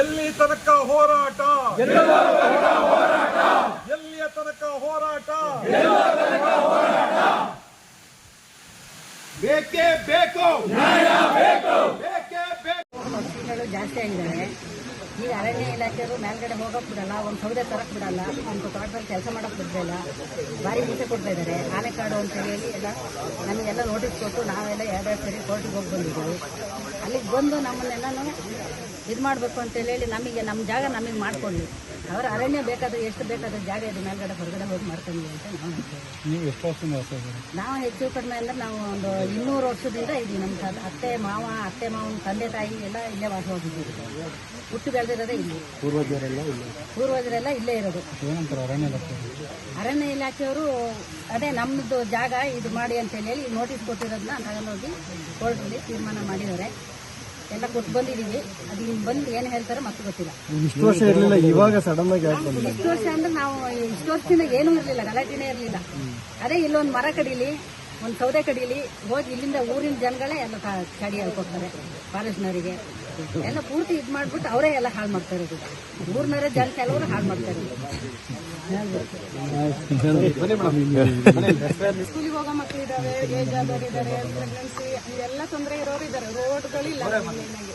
ಎಲ್ಲಿ ತನಕ ಹೋರಾಟ? ಎಲ್ಲಿಯ ತನಕ ಹೋರಾಟ? ಬೇಕೇ ಬೇಕು. ಬೇಕೇ ಬೇಕು. ಜಾಸ್ತಿ ಆಗಿದ್ದಾವೆ ಈಗ ಅರಣ್ಯ ಇಲಾಖೆಯವರು ಮೇಲ್ಗಡೆ ಹೋಗಕ್ ಬಿಡಲ್ಲ, ಒಂದು ಸೌದೆ ತರಕ್ ಬಿಡಲ್ಲ, ಒಂದು ತೋಟದಲ್ಲಿ ಕೆಲಸ ಮಾಡಕ್ ಬಿಡ್ತಿಲ್ಲ ಭಾರಿ ಹಿಂಸೆ ಕೊಡ್ತಾ ಇದ್ದಾರೆ. ಆನೆಕಾಡು ಅಂತ ಹೇಳಿ ಎಲ್ಲ, ನಮಗೆಲ್ಲ ನೋಟಿಸ್ ಕೊಟ್ಟು ನಾವೆಲ್ಲ ಎರಡೆರಡು ಸರಿ ಕೋರ್ಟಿಗೆ ಹೋಗಿ ಬಂದಿದ್ದೀವಿ. ಅಲ್ಲಿಗೆ ಬಂದು ನಮ್ಮನ್ನೆಲ್ಲನೂ ಇದು ಮಾಡಬೇಕು ಅಂತೇಳಿ ನಮಗೆ ನಮ್ಮ ಜಾಗ ನಮಗೆ ಮಾಡ್ಕೊಂಡ್ವಿ ಅವರ ಅರಣ್ಯ ಬೇಕಾದ್ರೆ ಎಷ್ಟು ಬೇಕಾದ್ರೆ ಜಾಗ ಇದೆ ಮೇಲ್ಗಡೆ ಹೊರಗಡೆ ಹೋಗಿ ಮಾಡ್ಕೊಂಡ್ವಿ ಅಂತ ನಾವು ಹೇಳ್ತೇವೆ. ನೀವು ಎಷ್ಟು ವರ್ಷದಿಂದ ನಾವು ಹೆಚ್ಚು ಕಡಿಮೆ ಅಂದರೆ ನಾವು ಒಂದು ಇನ್ನೂರು ವರ್ಷದಿಂದ ಇದ್ದೀವಿ. ನಮ್ಮ ಅತ್ತೆ ಮಾವ ಅತ್ತೆ ಮಾವನ ತಂದೆ ತಾಯಿ ಎಲ್ಲ ಇಲ್ಲೇ ವಾಸ ಹೋಗಿದ್ದೀವಿ. ಹುಟ್ಟು ಬೆಳೆದಿರೋದೇ ಇಲ್ಲಿ. ಪೂರ್ವಜರೆಲ್ಲ ಇಲ್ಲ. ಪೂರ್ವಜರೆಲ್ಲ ಇಲ್ಲೇ ಇರೋದು. ಅರಣ್ಯ ಅರಣ್ಯ ಇಲಾಖೆಯವರು ಅದೇ ನಮ್ಮದು ಜಾಗ ಇದು ಮಾಡಿ ಅಂತ ಹೇಳಿ ನೋಟಿಸ್ ಕೊಟ್ಟಿರೋದನ್ನ ತಗೊಂಡೋಗಿ ಕೋರ್ಟಲ್ಲಿ ತೀರ್ಮಾನ ಮಾಡಿದ್ದಾರೆ. ಎಲ್ಲ ಕೊಟ್ಟು ಬಂದಿದ್ದೀವಿ. ಅದು ಇಲ್ಲಿ ಬಂದು ಏನು ಹೇಳ್ತಾರೋ ಮತ್ತೆ ಗೊತ್ತಿಲ್ಲ. ಇಷ್ಟು ವರ್ಷ ಇರಲಿಲ್ಲ ಇವಾಗ ಸಡನ್ ಆಗಿ ಯಾಕೆ ಇಷ್ಟು ವರ್ಷ ಅಂದ್ರೆ ನಾವು ಇಷ್ಟು ವರ್ಷದಿಂದ ಏನೂ ಇರಲಿಲ್ಲ ಗಲಾಟೆನೇ ಇರಲಿಲ್ಲ. ಅದೇ ಇಲ್ಲೊಂದು ಮರ ಕಡೀಲಿ ಒಂದು ಸೌದೆ ಕಡೀಲಿ ಹೋಗಿ ಇಲ್ಲಿಂದ ಊರಿನ ಜನಗಳೇ ಎಲ್ಲ ಕಡಿಯಾಗಿ ಕಡಿ ಕೊಡ್ತಾರೆ ಫಾರೆಸ್ಟ್ನವರಿಗೆ ಎಲ್ಲ ಪೂರ್ತಿ ಇದು ಮಾಡ್ಬಿಟ್ಟು ಅವರೇ ಎಲ್ಲ ಹಾಳು ಮಾಡ್ತಾ ಇರೋದು. ಮೂರ್ನರೇ ಜನ ಕೆಲವರು ಹಾಳು ಮಾಡ್ತಾರೆ ಸ್ಕೂಲಿಗೆ ಹೋಗೋ ಮಕ್ಕಳು ಇದಾವೆ ಏಜ್ ಆದವರು ಇದ್ದಾರೆ ಪ್ರೆಗ್ನೆನ್ಸಿ ಎಲ್ಲ ತೊಂದರೆ ಇರೋರು ಇದ್ದಾರೆ ರೋಡ್ಗಳಿಲ್ಲ.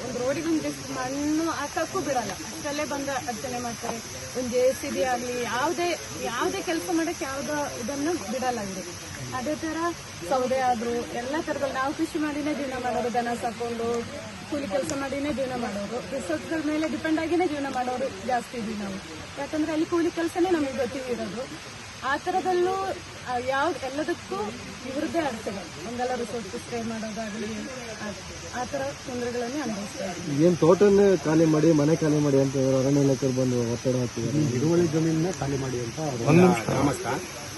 ಒಂದು ರೋಡಿಗೆ ಒಂದು ಜಸ್ಟ್ ಮಣ್ಣು ಹಾಕಕ್ಕೂ ಬಿಡಲ್ಲ. ಅಷ್ಟಲ್ಲೇ ಬಂದು ಅರ್ಚನೆ ಮಾಡ್ತಾರೆ. ಒಂದು ಜೆ ಸಿ ಬಿ ಆಗಲಿ, ಯಾವುದೇ ಯಾವುದೇ ಕೆಲಸ ಮಾಡೋಕ್ಕೆ ಯಾವುದೋ ಇದನ್ನು ಬಿಡಲ್ಲ ಇವರು. ಅದೇ ಥರ ಸೌದೆ ಆದ್ರೂ ಎಲ್ಲ ಥರಗಳು ನಾವು ಕೃಷಿ ಮಾಡಿನೇ ಜೀವನ ಮಾಡೋದು ದನ ಸಾಕೊಂಡು ಕೂಲಿ ಕೆಲಸ ಮಾಡಿನೇ ಜೀವನ ಮಾಡೋರು ರಿಸೋರ್ಸ್ಗಳ ಮೇಲೆ ಡಿಪೆಂಡ್ ಆಗಿನೇ ಜೀವನ ಮಾಡೋರು ಜಾಸ್ತಿ ಇದೀವಿ ನಾವು. ಯಾಕಂದ್ರೆ ಅಲ್ಲಿ ಕೂಲಿ ಕೆಲಸನೇ ನಮಗೆ ಗೊತ್ತಿರೋದು. ಆ ಥರದಲ್ಲೂ ಯಾವ ಎಲ್ಲದಕ್ಕೂ ಇವರದ್ದೇ ಅರ್ಥಗಳು. ಒಂದೆಲ್ಲ ರಿಸೋರ್ಟ್ ಸ್ಟೇ ಮಾಡೋದಾಗಲಿ ಆ ಥರ ತೊಂದರೆಗಳನ್ನೇ ಅನುಭವಿಸ್ತಾರೆ ಏನು ತೋಟನೇ ಖಾಲಿ ಮಾಡಿ ಮನೆ ಖಾಲಿ ಮಾಡಿ ಅಂತ ಇವ್ರು ಅರಣ್ಯ ಇಲಾಖೆಯವ್ರು ಬಂದು ಒತ್ತಡ ಹಾಕ್ತಿದ್ದಾರೆ ಹಿಡುವಳಿ ಜಮೀನನ್ನ ಖಾಲಿ ಮಾಡಿ ಅಂತ ಗ್ರಾಮಸ್ಥ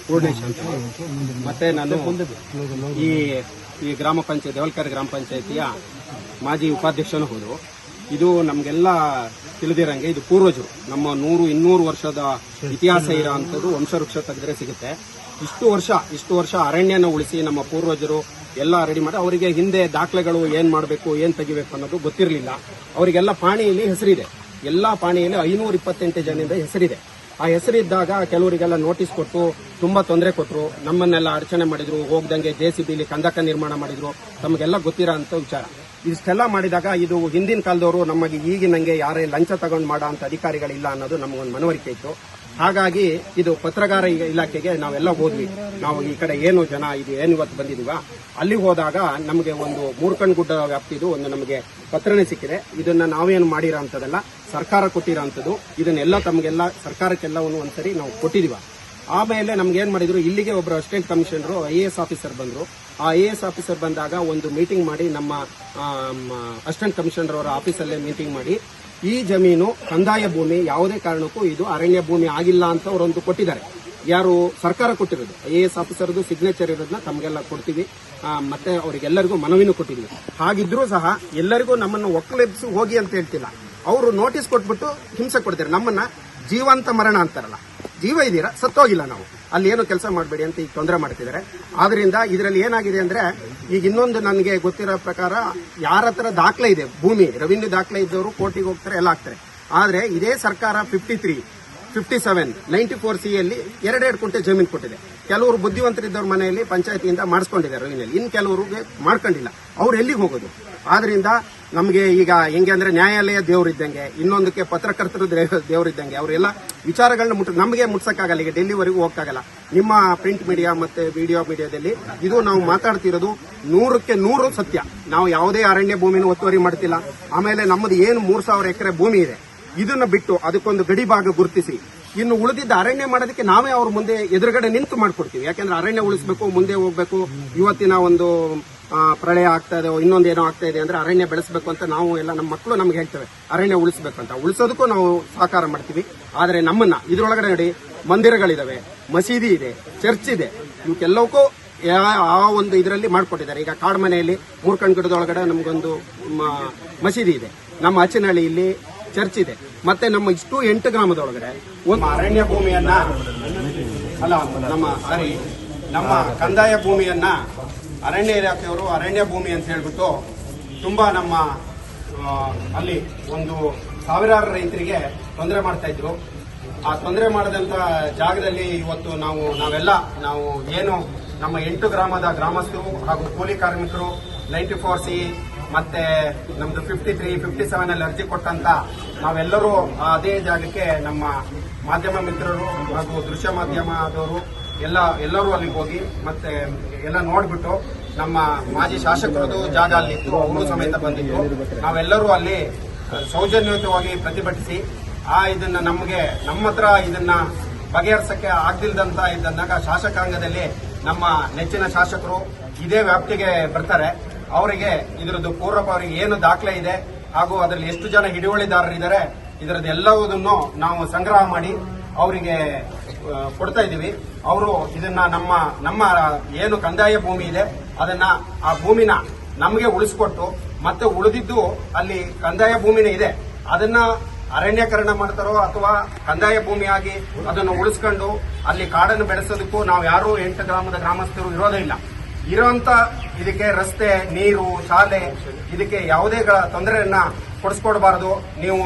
ಪೂರ್ಣೇಶ್ ಅಂತ ಮತ್ತೆ ನಾನು ಈ ಈ ಗ್ರಾಮ ಪಂಚಾಯತ್ ಹೊಲ್ಕರ್ ಗ್ರಾಮ ಪಂಚಾಯತಿಯ ಮಾಜಿ ಉಪಾಧ್ಯಕ್ಷನೂ ಹೌದು. ಇದು ನಮಗೆಲ್ಲ ತಿಳಿದಿರಂಗೆ, ಇದು ಪೂರ್ವಜರು. ನಮ್ಮ ನೂರು, ಇನ್ನೂರು ವರ್ಷದ ಇತಿಹಾಸ ಇರೋ ಅಂಥದ್ದು ವಂಶವೃಕ್ಷ ತೆಗೆದ್ರೆ ಸಿಗುತ್ತೆ. ಇಷ್ಟು ವರ್ಷ ಇಷ್ಟು ವರ್ಷ ಅರಣ್ಯನ ಉಳಿಸಿ ನಮ್ಮ ಪೂರ್ವಜರು ಎಲ್ಲ ರೆಡಿ ಮಾಡಿ, ಅವರಿಗೆ ಹಿಂದೆ ದಾಖಲೆಗಳು ಏನು ಮಾಡಬೇಕು, ಏನು ತೆಗಿಬೇಕು ಅನ್ನೋದು ಗೊತ್ತಿರಲಿಲ್ಲ. ಅವರಿಗೆಲ್ಲ ಪಾಣಿಯಲ್ಲಿ ಹೆಸರಿದೆ. ಎಲ್ಲ ಪಾಣಿಯಲ್ಲಿ ಐನೂರ ಇಪ್ಪತ್ತೆಂಟು ಜನರಿಂದ ಹೆಸರಿದೆ. ಆ ಹೆಸರಿದ್ದಾಗ ಕೆಲವರಿಗೆಲ್ಲ ನೋಟಿಸ್ ಕೊಟ್ಟು ತುಂಬಾ ತೊಂದರೆ ಕೊಟ್ಟರು ನಮ್ಮನ್ನೆಲ್ಲ ಅಡಚಣೆ ಮಾಡಿದ್ರು, ಹೋಗ್ದಂಗೆ ಜೆ ಸಿ ಬಿಲಿ ಕಂದಕ ನಿರ್ಮಾಣ ಮಾಡಿದ್ರು. ತಮಗೆಲ್ಲ ಗೊತ್ತಿರೋ ಅಂತ ವಿಚಾರ. ಇಷ್ಟೆಲ್ಲ ಮಾಡಿದಾಗ ಇದು ಹಿಂದಿನ ಕಾಲದವರು ನಮಗೆ ಈಗಿನಂಗೆ ಯಾರೇ ಲಂಚ ತಗೊಂಡು ಮಾಡೋ ಅಂತ ಅಧಿಕಾರಿಗಳಿಲ್ಲ ಅನ್ನೋದು ನಮಗೊಂದು ಮನವರಿಕೆ ಇತ್ತು. ಹಾಗಾಗಿ ಇದು ಪತ್ರಕಾರ ಇ- ಇಲಾಖೆಗೆ ನಾವೆಲ್ಲ ಹೋದ್ವಿ. ನಾವು ಈ ಕಡೆ ಏನು ಜನ ಇದು ಏನು ಇವತ್ತು ಬಂದಿದೀವ? ಅಲ್ಲಿ ಹೋದಾಗ ನಮಗೆ ಒಂದು ಮೂರ್ಕಣ್ ಗುಡ್ಡ ವ್ಯಾಪ್ತಿದು ಒಂದು ನಮಗೆ ಪತ್ರನೇ ಸಿಕ್ಕಿದೆ. ಇದನ್ನ ನಾವೇನು ಮಾಡಿರೋ ಅಂಥದ್ದಲ್ಲ ಸರ್ಕಾರ ಕೊಟ್ಟಿರೋ ಅಂಥದ್ದು ಇದನ್ನೆಲ್ಲ ತಮಗೆಲ್ಲ, ಸರ್ಕಾರಕ್ಕೆಲ್ಲವನ್ನು ಒಂದ್ಸರಿ ನಾವು ಕೊಟ್ಟಿದೀವ. ಆಮೇಲೆ ನಮ್ಗೆ ಏನ್ ಮಾಡಿದ್ರು? ಇಲ್ಲಿಗೆ ಒಬ್ರು assistant commissioner, I A S officer ಬಂದ್ರು. ಆ ಐ ಎ ಎಸ್ ಆಫೀಸರ್ ಬಂದಾಗ ಒಂದು ಮೀಟಿಂಗ್ ಮಾಡಿ ನಮ್ಮ ಅಸಿಸ್ಟೆಂಟ್ ಕಮಿಷನರ್ ಅವರ ಆಫೀಸಲ್ಲೇ ಮೀಟಿಂಗ್ ಮಾಡಿ, ಈ ಜಮೀನು ಕಂದಾಯ ಭೂಮಿ, ಯಾವುದೇ ಕಾರಣಕ್ಕೂ ಇದು ಅರಣ್ಯ ಭೂಮಿ ಆಗಿಲ್ಲ ಅಂತ ಅವರೊಂದು ಕೊಟ್ಟಿದ್ದಾರೆ. ಯಾರು ಸರ್ಕಾರ ಕೊಟ್ಟಿರೋದು? ಐ ಎ ಎಸ್ ಆಫೀಸರ್ದು ಸಿಗ್ನೇಚರ್ ಇರೋದನ್ನ ತಮಗೆಲ್ಲ ಕೊಡ್ತೀವಿ. ಮತ್ತೆ ಅವರಿಗೆಲ್ಲರಿಗೂ ಮನವಿನೂ ಕೊಟ್ಟಿದ್ವಿ ಹಾಗಿದ್ರೂ ಸಹ ಎಲ್ಲರಿಗೂ ನಮ್ಮನ್ನು ಒಕ್ಕಲೆಬ್ಸಿ ಹೋಗಿ ಅಂತ ಹೇಳ್ತಿಲ್ಲ. ಅವರು ನೋಟಿಸ್ ಕೊಟ್ಬಿಟ್ಟು ಹಿಂಸೆ ಕೊಡ್ತಾರೆ. ನಮ್ಮನ್ನ ಜೀವಂತ ಮರಣ ಅಂತಾರಲ್ಲ. ಜೀವ ಇದೀರಾ ಸತ್ತೋಗಿಲ್ಲ ನಾವು. ಅಲ್ಲಿ ಏನು ಕೆಲಸ ಮಾಡಬೇಡಿ ಅಂತ ಈಗ ತೊಂದರೆ ಮಾಡ್ತಿದ್ದಾರೆ. ಆದ್ರಿಂದ ಇದರಲ್ಲಿ ಏನಾಗಿದೆ ಅಂದ್ರೆ, ಈಗ ಇನ್ನೊಂದು ನನಗೆ ಗೊತ್ತಿರೋ ಪ್ರಕಾರ ಯಾರ ಹತ್ರ ದಾಖಲೆ ಇದೆ, ಭೂಮಿ ರೆವಿನ್ಯೂ ದಾಖಲೆ ಇದ್ದವರು ಕೋರ್ಟಿಗೆ ಹೋಗ್ತಾರೆ, ಎಲ್ಲ ಆಗ್ತಾರೆ ಆದ್ರೆ ಇದೇ ಸರ್ಕಾರ fifty three fifty seven ninety four C ಅಲ್ಲಿ ಎರಡೆರಡು ಕುಂಟೆ ಜಮೀನು ಕೊಟ್ಟಿದೆ. ಕೆಲವರು ಬುದ್ಧಿವಂತರಿದ್ದವ್ರ ಮನೆಯಲ್ಲಿ ಪಂಚಾಯತಿಯಿಂದ ಮಾಡಿಸ್ಕೊಂಡಿದ್ದಾರೆ ರವೀಂದ್ರ ಇನ್ನು ಕೆಲವರು ಮಾಡ್ಕೊಂಡಿಲ್ಲ. ಅವ್ರು ಎಲ್ಲಿಗೆ ಹೋಗೋದು? ಆದ್ರಿಂದ ನಮಗೆ ಈಗ ಹೆಂಗೆ ಅಂದ್ರೆ ನ್ಯಾಯಾಲಯ ದೇವರಿದ್ದಂಗೆ ಇನ್ನೊಂದಕ್ಕೆ ಪತ್ರಕರ್ತರು ದೇವರಿದ್ದಂಗೆ ಅವರೆಲ್ಲ ವಿಚಾರಗಳನ್ನ ಮುಟ್ಟ, ನಮಗೆ ಮುಟ್ಸಕ್ಕಾಗಲ್ಲ, ಈಗ ಡೆಲ್ಲಿವರೆಗೂ ಹೋಗ್ತಾಗಲ್ಲ ನಿಮ್ಮ ಪ್ರಿಂಟ್ ಮೀಡಿಯಾ ಮತ್ತೆ ವಿಡಿಯೋ ಮೀಡಿಯಾದಲ್ಲಿ ಇದು ನಾವು ಮಾತಾಡ್ತಿರೋದು ನೂರಕ್ಕೆ ನೂರು ಸತ್ಯ. ನಾವು ಯಾವುದೇ ಅರಣ್ಯ ಭೂಮಿನ ಒತ್ತುವರಿ ಮಾಡ್ತಿಲ್ಲ. ಆಮೇಲೆ ನಮ್ಮದು ಏನು ಮೂರ್ ಸಾವಿರ ಎಕರೆ ಭೂಮಿ ಇದೆ. ಇದನ್ನ ಬಿಟ್ಟು ಅದಕ್ಕೊಂದು ಗಡಿ ಭಾಗ ಗುರುತಿಸಿ. ಇನ್ನು ಉಳಿದಿದ್ದ ಅರಣ್ಯ ಮಾಡೋದಕ್ಕೆ ನಾವೇ ಅವ್ರ ಮುಂದೆ ಎದುರುಗಡೆ ನಿಂತು ಮಾಡ್ಕೊಡ್ತೀವಿ. ಯಾಕಂದ್ರೆ ಅರಣ್ಯ ಉಳಿಸಬೇಕು, ಮುಂದೆ ಹೋಗ್ಬೇಕು. ಇವತ್ತಿನ ಒಂದು ಪ್ರಳಯ ಆಗ್ತಾ ಇದೆ ಇನ್ನೊಂದು ಏನೋ ಆಗ್ತಾ ಇದೆ ಅಂದ್ರೆ ಅರಣ್ಯ ಬೆಳೆಸಬೇಕು ಅಂತ ನಾವು ಎಲ್ಲ ನಮ್ಮ ಮಕ್ಕಳು ನಮ್ಗೆ ಹೇಳ್ತೇವೆ. ಅರಣ್ಯ ಉಳಿಸಬೇಕು ಅಂತ ಉಳಿಸೋದಕ್ಕೂ ನಾವು ಸಹಕಾರ ಮಾಡ್ತೀವಿ. ಆದ್ರೆ ನಮ್ಮನ್ನ, ಇದ್ರೊಳಗಡೆ ನೋಡಿ, ಮಂದಿರಗಳಿದಾವೆ, ಮಸೀದಿ ಇದೆ, ಚರ್ಚ್ ಇದೆ. ಇವಕ್ಕೆಲ್ಲವಕ್ಕೂ ಆ ಒಂದು ಇದರಲ್ಲಿ ಮಾಡಿಕೊಟ್ಟಿದ್ದಾರೆ. ಈಗ ಕಾಡ್ಮನೆಯಲ್ಲಿ ಮೂರ್ಕಂಡ್ ಗಿಡದೊಳಗಡೆ ನಮಗೊಂದು ಮಸೀದಿ ಇದೆ. ನಮ್ಮ ಅಚ್ಚನಹಳ್ಳಿಯಲ್ಲಿ ಚರ್ಚ್ ಇದೆ. ಮತ್ತೆ ನಮ್ಮ ಇಷ್ಟು ಎಂಟು ಗ್ರಾಮದೊಳಗಡೆ ಒಂದು ಅರಣ್ಯ ಭೂಮಿಯನ್ನ, ಅಲ್ಲ, ನಮ್ಮ ಸಾರಿ ನಮ್ಮ ಕಂದಾಯ ಭೂಮಿಯನ್ನ ಅರಣ್ಯ ಇಲಾಖೆಯವರು ಅರಣ್ಯ ಭೂಮಿ ಅಂತ ಹೇಳ್ಬಿಟ್ಟು ತುಂಬಾ ನಮ್ಮ ಅಲ್ಲಿ ಒಂದು ಸಾವಿರಾರು ರೈತರಿಗೆ ತೊಂದರೆ ಮಾಡ್ತಾ ಇದ್ರು. ಆ ತೊಂದರೆ ಮಾಡಿದಂತ ಜಾಗದಲ್ಲಿ ಇವತ್ತು ನಾವು, ನಾವೆಲ್ಲ, ನಾವು ಏನು ನಮ್ಮ ಎಂಟು ಗ್ರಾಮದ ಗ್ರಾಮಸ್ಥರು ಹಾಗೂ ಕೂಲಿ ಕಾರ್ಮಿಕರು, ನೈಂಟಿ ಫೋರ್ ಸಿ ಮತ್ತೆ ನಮ್ದು ಫಿಫ್ಟಿ ತ್ರೀ ಫಿಫ್ಟಿ ಸೆವೆನ್ ಅಲ್ಲಿ ಅರ್ಜಿ ಕೊಟ್ಟಂತ ನಾವೆಲ್ಲರೂ ಅದೇ ಜಾಗಕ್ಕೆ ನಮ್ಮ ಮಾಧ್ಯಮ ಮಿತ್ರರು ಹಾಗೂ ದೃಶ್ಯ ಮಾಧ್ಯಮದವರು ಎಲ್ಲ ಎಲ್ಲರೂ ಅಲ್ಲಿಗೆ ಹೋಗಿ ಮತ್ತೆ ಎಲ್ಲ ನೋಡ್ಬಿಟ್ಟು ನಮ್ಮ ಮಾಜಿ ಶಾಸಕರದು ಜಾಗ ಅಲ್ಲಿತ್ತು ಅವರು ಸಮೇತ ಬಂದಿತ್ತು ನಾವೆಲ್ಲರೂ ಅಲ್ಲಿ ಸೌಜನ್ಯಯುತವಾಗಿ ಪ್ರತಿಭಟಿಸಿ, ಆ ಇದನ್ನ ನಮಗೆ, ನಮ್ಮ ಹತ್ರ ಇದನ್ನ ಬಗೆಹರಿಸಕ್ಕೆ ಆಗ್ದಿಲ್ದಂತ ಇದ್ದಂದಾಗ ಶಾಸಕಾಂಗದಲ್ಲಿ ನಮ್ಮ ನೆಚ್ಚಿನ ಶಾಸಕರು ಇದೇ ವ್ಯಾಪ್ತಿಗೆ ಬರ್ತಾರೆ. ಅವರಿಗೆ ಇದರದ್ದು ಪೂರ್ವಪ ಅವರಿಗೆ ಏನು ದಾಖಲೆ ಇದೆ ಹಾಗೂ ಅದರಲ್ಲಿ ಎಷ್ಟು ಜನ ಹಿಡುವಳಿದಾರರಿದ್ದಾರೆ ಇದರದ್ದು ಎಲ್ಲವುದನ್ನು ನಾವು ಸಂಗ್ರಹ ಮಾಡಿ ಅವರಿಗೆ ಕೊಡ್ತಾ ಇದ್ದೀವಿ. ಅವರು ಇದನ್ನ ನಮ್ಮ ನಮ್ಮ ಏನು ಕಂದಾಯ ಭೂಮಿ ಇದೆ, ಅದನ್ನ ಆ ಭೂಮಿನ ನಮಗೆ ಉಳಿಸ್ಕೊಟ್ಟು ಮತ್ತೆ ಉಳಿದಿದ್ದು ಅಲ್ಲಿ ಕಂದಾಯ ಭೂಮಿನೇ ಇದೆ. ಅದನ್ನ ಅರಣ್ಯಕರಣ ಮಾಡ್ತಾರೋ ಅಥವಾ ಕಂದಾಯ ಭೂಮಿಯಾಗಿ ಅದನ್ನು ಉಳಿಸ್ಕೊಂಡು ಅಲ್ಲಿ ಕಾಡನ್ನು ಬೆಳೆಸೋದಕ್ಕೂ ನಾವು ಯಾರು ಎಂಟು ಗ್ರಾಮದ ಗ್ರಾಮಸ್ಥರು ಇರೋದೇ ಇಲ್ಲ. ಇರುವಂತ ಇದಕ್ಕೆ ರಸ್ತೆ, ನೀರು, ಶಾಲೆ, ಇದಕ್ಕೆ ಯಾವುದೇ ತೊಂದರೆಯನ್ನ ಕೊಡಿಸ್ಕೊಡ್ಬಾರದು. ನೀವು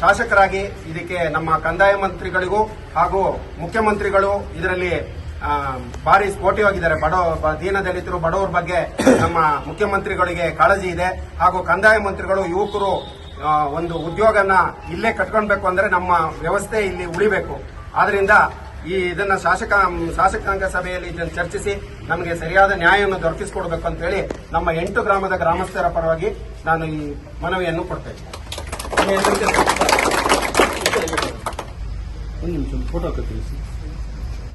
ಶಾಸಕರಾಗಿ ಇದಕ್ಕೆ ನಮ್ಮ ಕಂದಾಯ ಮಂತ್ರಿಗಳಿಗೂ ಹಾಗೂ ಮುಖ್ಯಮಂತ್ರಿಗಳು ಇದರಲ್ಲಿ ಭಾರಿ ಭಾರಿ ಸ್ಫೋಟಿವಾಗಿದ್ದಾರೆ ಬಡ ದೀನ ದಲಿತರು, ಬಡವರ ಬಗ್ಗೆ ನಮ್ಮ ಮುಖ್ಯಮಂತ್ರಿಗಳಿಗೆ ಕಾಳಜಿ ಇದೆ. ಹಾಗೂ ಕಂದಾಯ ಮಂತ್ರಿಗಳು, ಯುವಕರು ಒಂದು ಉದ್ಯೋಗನ ಇಲ್ಲೇ ಕಟ್ಕೊಳ್ಬೇಕು ಅಂದ್ರೆ ನಮ್ಮ ವ್ಯವಸ್ಥೆ ಇಲ್ಲಿ ಉಳಿಬೇಕು. ಆದ್ರಿಂದ ಈ ಇದನ್ನ ಶಾಸಕ, ಶಾಸಕಾಂಗ ಸಭೆಯಲ್ಲಿ ಇದನ್ನು ಚರ್ಚಿಸಿ ನಮಗೆ ಸರಿಯಾದ ನ್ಯಾಯವನ್ನು ದೊರಕಿಸಿಕೊಡ್ಬೇಕು ಅಂತ ಹೇಳಿ ನಮ್ಮ ಎಂಟು ಗ್ರಾಮದ ಗ್ರಾಮಸ್ಥರ ಪರವಾಗಿ ನಾನು ಈ ಮನವಿಯನ್ನು ಕೊಡ್ತಾ ಇದ್ದೀನಿ ಒಂದು ನಿಮಿಷ ಫೋಟೋ ಹಾಕಿ